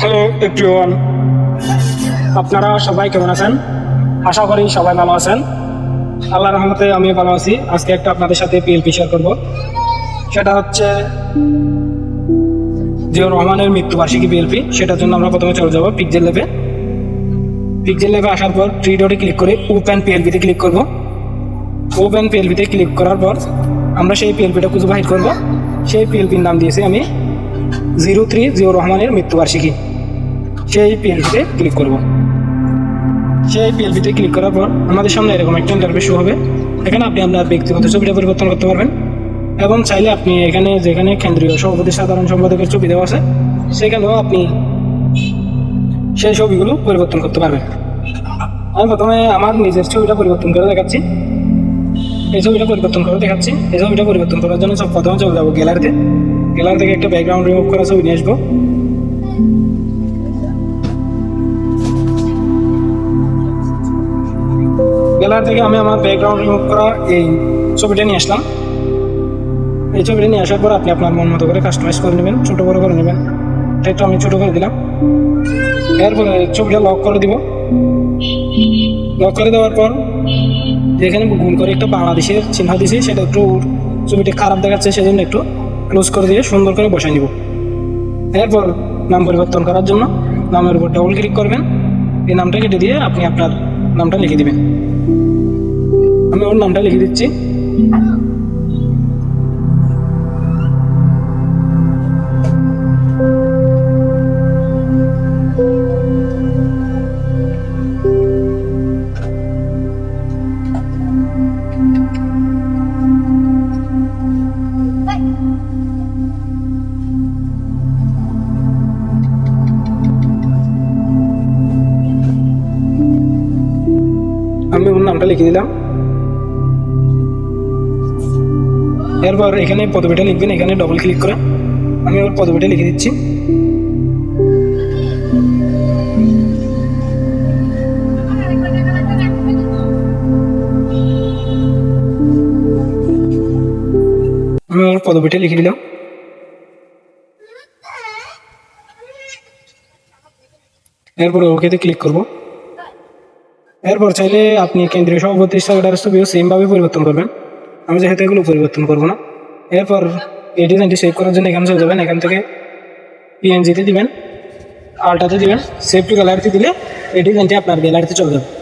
Hello everyone আপনারা সবাই কেমন আছেন? আশা করি সবাই ভালো আছেন। আল্লাহ রহমতে আমি ভালো আছি। আজকে একটা আপনাদের সাথে পিএলপি শেয়ার করব। সেটা হচ্ছে জিয়র রহমানের মৃত্যুবার্ষিকী পিএলপি সেটার জন্য আমরা প্রথমে চলে যাব পিকজেল লেভে পিকজেল লেভে আসার পর থ্রি ডটে ক্লিক করে ওপেন পিএলপিতে ক্লিক করব। ওপেন পিএলপিতে ক্লিক করার পর আমরা সেই পিএলপিটা খুঁজে বাহির করব। সেই পিএলপির নাম দিয়েছি আমি জিরো থ্রি জিও রহমানের মৃত্যুবার্ষিকী। সেই পিএলপিতে ক্লিক করব। সেই পিএলপিতে ক্লিক করার পর আমাদের সামনে এরকম একটা ইন্টারভিউ শো হবে। এখানে আপনি আপনার ব্যক্তিগত ছবিটা পরিবর্তন করতে পারবেন এবং চাইলে আপনি এখানে যেখানে কেন্দ্রীয় সভাপতি, সাধারণ সম্পাদকের ছবি দেওয়া আছে, সেখানেও আপনি সেই ছবিগুলো পরিবর্তন করতে পারবেন। আমি প্রথমে আমার নিজের ছবিটা পরিবর্তন করে দেখাচ্ছি। এই ছবিটা পরিবর্তন করে দেখাচ্ছি। এই ছবিটা পরিবর্তন করার জন্য সব প্রথমে চলে যাব গ্যালারিতে। গ্যালারি থেকে একটা ব্যাকগ্রাউন্ড রিমুভ করা ছবি নিয়ে আসব। গ্যালারি থেকে আমি আমার ব্যাকগ্রাউন্ড রিমুভ করা এই ছবিটা নিয়ে আসলাম। এই ছবিটা নিয়ে আসার পর আপনি আপনার মন মতো করে কাস্টমাইজ করে নেবেন, ছোটো বড়ো করে নেবেন। এটা একটু আমি ছোটো করে দিলাম। এরপরে ছবিটা লক করে দিব। লক করে দেওয়ার পর যেখানে গুণ করে একটা বাংলাদেশের চিহ্ন দিয়েছি সেটা একটু ছবিটা খারাপ দেখাচ্ছে, সেজন্য একটু ক্লোজ করে দিয়ে সুন্দর করে বসাই নিব। এরপর নাম পরিবর্তন করার জন্য নামের উপর ডবল ক্লিক করবেন। এই নামটা কেটে দিয়ে আপনি আপনার নামটা লিখে দিবেন। আমি ওর নামটা লিখে দিচ্ছি। আমি ওর নামটা লিখে দিলাম। এরপর এখানে পদবিটা লিখবেন, এখানে ডবল ক্লিক করে। আমি ওর পদবিটা লিখে দিচ্ছি। আমি ওর পদবিটা লিখে দিলাম। এরপর ওকেতে ক্লিক করব। এরপর চাইলে আপনি কেন্দ্রীয় সভাপতি ছবিও সেমভাবে পরিবর্তন করবেন। আমি যেহেতু এগুলো পরিবর্তন করব না। এরপর এই ডিজাইনটি সেভ করার জন্য এখানে চলে যাবেন। এখান থেকে পিএনজিতে দিবেন আলটাতে দিবেন সেভ টু গ্যালারিতে দিলে এই ডিজাইনটি আপনার গ্যালারিতে চলে যাবে।